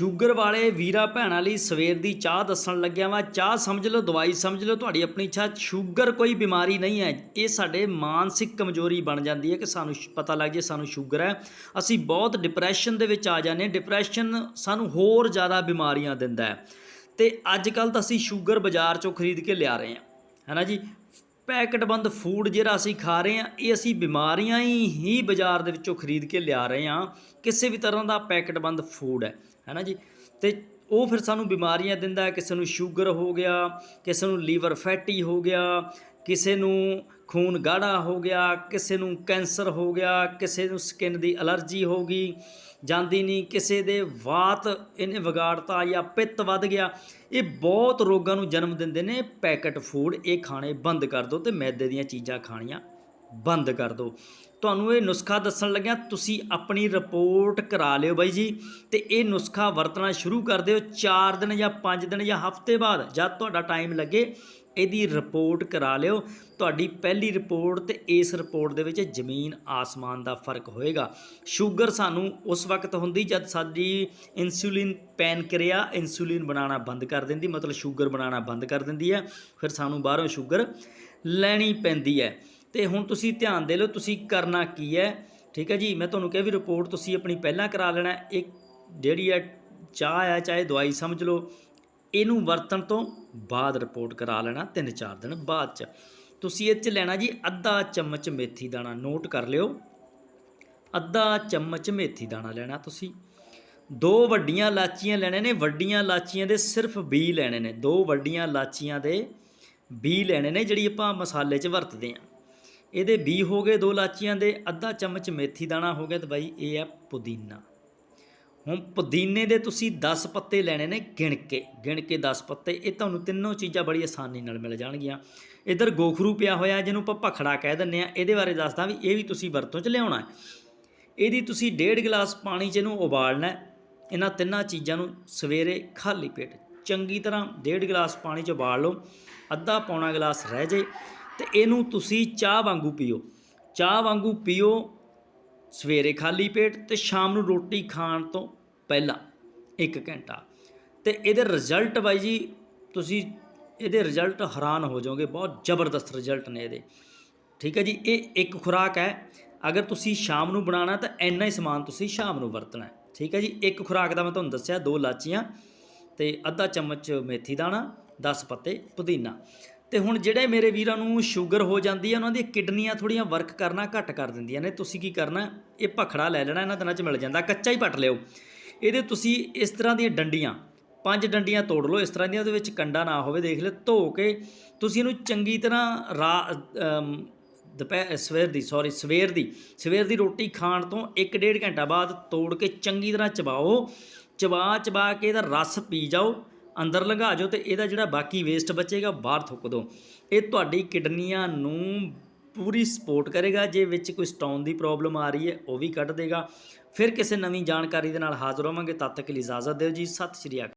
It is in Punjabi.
ਸ਼ੂਗਰ ਵਾਲੇ ਵੀਰਾ ਭੈਣਾਂ ਲਈ ਸਵੇਰ ਦੀ ਚਾਹ ਦੱਸਣ ਲੱਗਿਆ ਵਾਂ। ਚਾਹ ਸਮਝ ਲਓ, ਦਵਾਈ ਸਮਝ ਲਓ, ਤੁਹਾਡੀ ਆਪਣੀ ਇੱਛਾ ਸ਼ੂਗਰ ਕੋਈ ਬਿਮਾਰੀ ਨਹੀਂ ਹੈ। ਇਹ ਸਾਡੇ ਮਾਨਸਿਕ ਕਮਜ਼ੋਰੀ ਬਣ ਜਾਂਦੀ ਹੈ ਕਿ ਸਾਨੂੰ ਪਤਾ ਲੱਗ ਜੇ ਸਾਨੂੰ ਸ਼ੂਗਰ ਹੈ। ਅਸੀਂ ਬਹੁਤ ਡਿਪਰੈਸ਼ਨ ਦੇ ਵਿੱਚ ਆ ਜਾਂਦੇ ਹਾਂ। ਡਿਪਰੈਸ਼ਨ ਸਾਨੂੰ ਹੋਰ ਜ਼ਿਆਦਾ ਬਿਮਾਰੀਆਂ ਦਿੰਦਾ ਹੈ। ਤੇ ਅੱਜ ਕੱਲ ਤਾਂ ਅਸੀਂ ਸ਼ੂਗਰ ਬਾਜ਼ਾਰ ਚੋਂ ਖਰੀਦ ਕੇ ਲਿਆ ਰਹੇ ਹਾਂ। ਹੈਨਾ ਜੀ? ਪੈਕਟਬੰਦ ਫੂਡ ਜਿਹੜਾ ਅਸੀਂ ਖਾ ਰਹੇ ਹਾਂ, ਇਹ ਅਸੀਂ ਬਿਮਾਰੀਆਂ ਹੀ ਹੀ ਬਾਜ਼ਾਰ ਦੇ ਵਿੱਚੋਂ ਖਰੀਦ ਕੇ ਲਿਆ ਰਹੇ ਹਾਂ। ਕਿਸੇ ਵੀ ਤਰ੍ਹਾਂ ਦਾ ਪੈਕਟਬੰਦ ਫੂਡ ਹੈ। ਹੈਨਾ ਜੀ? ਤੇ ਉਹ ਫਿਰ ਸਾਨੂੰ ਬਿਮਾਰੀਆਂ ਦਿੰਦਾ ਹੈ, ਕਿਸੇ ਨੂੰ ਸ਼ੂਗਰ ਹੋ ਗਿਆ, ਕਿਸੇ ਨੂੰ ਲੀਵਰ ਫੈਟੀ ਹੋ ਗਿਆ, ਕਿਸੇ ਨੂੰ ਖੂਨ ਗਾੜਾ ਹੋ ਗਿਆ, ਕਿਸੇ ਨੂੰ ਕੈਂਸਰ ਹੋ ਗਿਆ, ਕਿਸੇ ਨੂੰ ਸਕਿਨ ਦੀ ਅਲਰਜੀ ਹੋ ਗਈ, ਜਾਂਦੀ ਨਹੀਂ, ਕਿਸੇ ਦੇ ਵਾਤ ਇਹਨੇ ਵਿਗਾੜਤਾ ਜਾਂ ਪਿੱਤ ਵੱਧ ਗਿਆ। ਇਹ ਬਹੁਤ ਰੋਗਾਂ ਨੂੰ ਜਨਮ ਦਿੰਦੇ ਨੇ, ਪੈਕਟ ਫੂਡ, ਇਹ ਖਾਣੇ ਬੰਦ ਕਰ ਦਿਓ ਤੇ ਮੈਦੇ ਦੀਆਂ ਚੀਜ਼ਾਂ ਖਾਣੀਆਂ। ਬੰਦ ਕਰ ਦਿਓ ਤੁਹਾਨੂੰ ਇਹ ਨੁਸਖਾ ਦੱਸਣ ਲੱਗਿਆ ਤੁਸੀਂ ਆਪਣੀ ਰਿਪੋਰਟ ਕਰਾ ਲਿਓ ਬਾਈ ਜੀ ਤੇ ਇਹ ਨੁਸਖਾ ਵਰਤਣਾ ਸ਼ੁਰੂ ਕਰ ਦਿਓ 4 ਦਿਨ ਜਾਂ 5 ਦਿਨ ਜਾਂ ਹਫ਼ਤੇ ਬਾਅਦ ਜਦ ਤੁਹਾਡਾ ਟਾਈਮ ਲੱਗੇ, ਇਹਦੀ ਰਿਪੋਰਟ ਕਰਾ ਲਿਓ। ਤੁਹਾਡੀ ਪਹਿਲੀ ਰਿਪੋਰਟ ਤੇ ਇਸ ਰਿਪੋਰਟ ਦੇ ਵਿੱਚ ਜ਼ਮੀਨ ਆਸਮਾਨ ਦਾ ਫ਼ਰਕ ਹੋਏਗਾ। ਸ਼ੂਗਰ ਸਾਨੂੰ ਉਸ ਵਕਤ ਹੁੰਦੀ ਜਦ ਸਾਡੀ ਇਨਸੂਲਿਨ ਪੈਨਕ੍ਰੀਆ ਇਨਸੂਲਿਨ ਬਣਾਉਣਾ ਬੰਦ ਕਰ ਦਿੰਦੀ, ਮਤਲਬ ਸ਼ੂਗਰ ਬਣਾਉਣਾ ਬੰਦ ਕਰ ਦਿੰਦੀ ਹੈ, ਫਿਰ ਸਾਨੂੰ ਬਾਹਰੋਂ ਸ਼ੂਗਰ ਲੈਣੀ ਪੈਂਦੀ ਹੈ। ਤੇ ਹੁਣ ਤੁਸੀਂ ਧਿਆਨ ਦੇ ਲਓ ਤੁਸੀਂ ਕਰਨਾ ਕੀ ਹੈ। ਠੀਕ ਹੈ ਜੀ, ਮੈਂ ਤੁਹਾਨੂੰ ਕਿਹਾ ਵੀ ਰਿਪੋਰਟ ਤੁਸੀਂ ਆਪਣੀ ਪਹਿਲਾਂ ਕਰਾ ਲੈਣਾ ਹੈ। ਇੱਕ ਜਿਹੜੀ ਹੈ ਚਾਹ ਹੈ, ਚਾਹੇ ਦਵਾਈ ਸਮਝ ਲਓ, ਇਹਨੂੰ ਵਰਤਣ ਤੋਂ ਬਾਅਦ ਰਿਪੋਰਟ ਕਰਾ ਲੈਣਾ 3-4 ਦਿਨ ਬਾਅਦ ਚ। ਤੁਸੀਂ ਇਹ ਚ ਲੈਣਾ ਜੀ ਅੱਧਾ ਚਮਚ ਮੇਥੀ ਦਾਣਾ ਨੋਟ ਕਰ ਲਿਓ। ਅੱਧਾ ਚਮਚ ਮੇਥੀ ਦਾਣਾ ਲੈਣਾ ਤੁਸੀਂ। ਦੋ ਵੱਡੀਆਂ ਲਾਚੀਆਂ ਲੈਣੇ ਨੇ, ਵੱਡੀਆਂ ਲਾਚੀਆਂ ਦੇ ਸਿਰਫ ਬੀ ਲੈਣੇ ਨੇ। ਦੋ ਵੱਡੀਆਂ ਲਾਚੀਆਂ ਦੇ ਬੀ ਲੈਣੇ ਨੇ, ਜਿਹੜੀ ਆਪਾਂ ਮਸਾਲੇ 'ਚ ਵਰਤਦੇ ਆ ਇਹਦੇ ਬੀ ਹੋ ਗਏ ਦੋ ਲਾਚੀਆਂ ਦੇ, ਅੱਧਾ ਚਮਚ ਮੇਥੀ ਦਾਣਾ ਹੋ ਗਿਆ ਤੇ ਬਾਈ ਇਹ ਹੈ ਪੁਦੀਨਾ। ਹੁਣ ਪੁਦੀਨੇ ਦੇ ਤੁਸੀਂ 10 ਪੱਤੇ ਲੈਣੇ ਨੇ ਗਿਣ ਕੇ ਗਿਣ ਕੇ 10 ਪੱਤੇ, ਇਹ ਤੁਹਾਨੂੰ ਤਿੰਨੋਂ ਚੀਜ਼ਾਂ ਬੜੀ ਆਸਾਨੀ ਨਾਲ ਮਿਲ ਜਾਣਗੀਆਂ। ਇਧਰ ਗੋਖਰੂ ਪਿਆ ਹੋਇਆ, ਜਿਹਨੂੰ ਆਪਾਂ ਭਖੜਾ ਕਹਿ ਦਿੰਦੇ ਆ ਇਹਦੇ ਬਾਰੇ ਦੱਸਦਾ ਵੀ ਇਹ ਵੀ ਤੁਸੀਂ ਵਰਤੋਂ 'ਚ ਲਿਆਉਣਾ ਇਹਦੀ ਤੁਸੀਂ ਡੇਢ ਗਲਾਸ ਪਾਣੀ 'ਚ ਇਹਨੂੰ ਉਬਾਲਣਾ ਇਹਨਾਂ ਤਿੰਨਾਂ ਚੀਜ਼ਾਂ ਨੂੰ ਸਵੇਰੇ ਖਾਲੀ ਪੇਟ ਚੰਗੀ ਤਰ੍ਹਾਂ ਡੇਢ ਗਲਾਸ ਪਾਣੀ 'ਚ ਉਬਾਲ ਲਓ। ਅੱਧਾ ਪੌਣਾ ਗਲਾਸ ਰਹਿ ਜੇ ਤੇ ਇਹਨੂੰ ਤੁਸੀਂ ਚਾਹ ਵਾਂਗੂ ਪੀਓ। ਚਾਹ ਵਾਂਗੂ ਪੀਓ, ਸਵੇਰੇ ਖਾਲੀ ਪੇਟ ਤੇ ਸ਼ਾਮ ਨੂੰ ਰੋਟੀ ਖਾਣ ਤੋਂ ਪਹਿਲਾਂ 1 ਘੰਟਾ। ਤੇ ਇਹਦੇ ਰਿਜ਼ਲਟ ਬਾਈ ਜੀ, ਤੁਸੀਂ ਇਹਦੇ ਰਿਜ਼ਲਟ ਹੈਰਾਨ ਹੋ ਜਾਓਗੇ, ਬਹੁਤ ਜ਼ਬਰਦਸਤ ਰਿਜ਼ਲਟ ਨੇ ਇਹਦੇ। ਠੀਕ ਹੈ ਜੀ, ਇਹ ਇੱਕ ਖੁਰਾਕ ਹੈ। ਅਗਰ ਤੁਸੀਂ ਸ਼ਾਮ ਨੂੰ ਬਣਾਉਣਾ ਤਾਂ ਇੰਨਾ ਹੀ ਸਮਾਨ ਤੁਸੀਂ ਸ਼ਾਮ ਨੂੰ ਵਰਤਣਾ ਹੈ। ਠੀਕ ਹੈ ਜੀ, ਇੱਕ ਖੁਰਾਕ ਦਾ ਮੈਂ ਤੁਹਾਨੂੰ ਦੱਸਿਆ, ਦੋ ਲਾਚੀਆਂ ਤੇ ਅੱਧਾ ਚਮਚ ਮੇਥੀ ਦਾਣਾ 10 ਪੱਤੇ ਪੁਦੀਨਾ। ਤੇ ਹੁਣ ਜਿਹੜੇ ਮੇਰੇ ਵੀਰਾਂ ਨੂੰ ਸ਼ੂਗਰ ਹੋ ਜਾਂਦੀ ਹੈ ਉਹਨਾਂ ਦੀਆਂ ਕਿਡਨੀਆਂ ਥੋੜੀਆਂ ਵਰਕ ਕਰਨਾ ਘੱਟ ਕਰ ਦਿੰਦੀਆਂ ਨੇ। ਤੁਸੀਂ ਕੀ ਕਰਨਾ? ਇਹ ਭਖੜਾ ਲੈ ਲੈਣਾ, ਇਹਨਾਂ ਦਿਨਾਂ 'ਚ ਮਿਲ ਜਾਂਦਾ। ਕੱਚਾ ਹੀ ਪੱਟ ਲਿਓ। ਇਹਦੇ ਤੁਸੀਂ ਇਸ ਤਰ੍ਹਾਂ ਦੀਆਂ ਡੰਡੀਆਂ, ਪੰਜ ਡੰਡੀਆਂ ਤੋੜ ਲਓ। ਇਸ ਤਰ੍ਹਾਂ ਦੀਆਂ ਉਹਦੇ ਵਿੱਚ ਕੰਡਾ ਨਾ ਹੋਵੇ, ਦੇਖ ਲਿਓ, ਧੋ ਕੇ ਤੁਸੀਂ ਇਹਨੂੰ ਚੰਗੀ ਤਰ੍ਹਾਂ ਰਾ ਦੁਪਹਿਰ ਸਵੇਰ ਦੀ ਸੌਰੀ ਸਵੇਰ ਦੀ ਸਵੇਰ ਦੀ ਰੋਟੀ ਖਾਣ ਤੋਂ 1.5 ਘੰਟਾ ਬਾਅਦ ਤੋੜ ਕੇ ਚੰਗੀ ਤਰ੍ਹਾਂ ਚਬਾਓ। ਚਬਾ ਚਬਾ ਕੇ ਇਹਦਾ ਰਸ ਪੀ ਜਾਓ। ਅੰਦਰ ਲੰਘਾ ਜਾਓ ਤੇ ਇਹਦਾ ਜਿਹੜਾ ਬਾਕੀ ਵੇਸਟ ਬਚੇਗਾ, ਬਾਹਰ ਥੁੱਕ ਦਿਓ। ਇਹ ਤੁਹਾਡੀ ਕਿਡਨੀਆਂ ਨੂੰ ਪੂਰੀ ਸਪੋਰਟ ਕਰੇਗਾ, ਜੇ ਵਿੱਚ ਕੋਈ ਸਟੋਨ ਦੀ ਪ੍ਰੋਬਲਮ ਆ ਰਹੀ ਹੈ, ਉਹ ਵੀ ਕੱਢ ਦੇਗਾ। ਫਿਰ ਕਿਸੇ ਨਵੀਂ ਜਾਣਕਾਰੀ ਦੇ ਨਾਲ ਹਾਜ਼ਰ ਹੋਵਾਂਗੇ। ਤਦ ਤੱਕ ਲਈ ਇਜਾਜ਼ਤ ਦਿਓ ਜੀ। ਸਤਿ ਸ਼੍ਰੀ ਅਕਾਲ।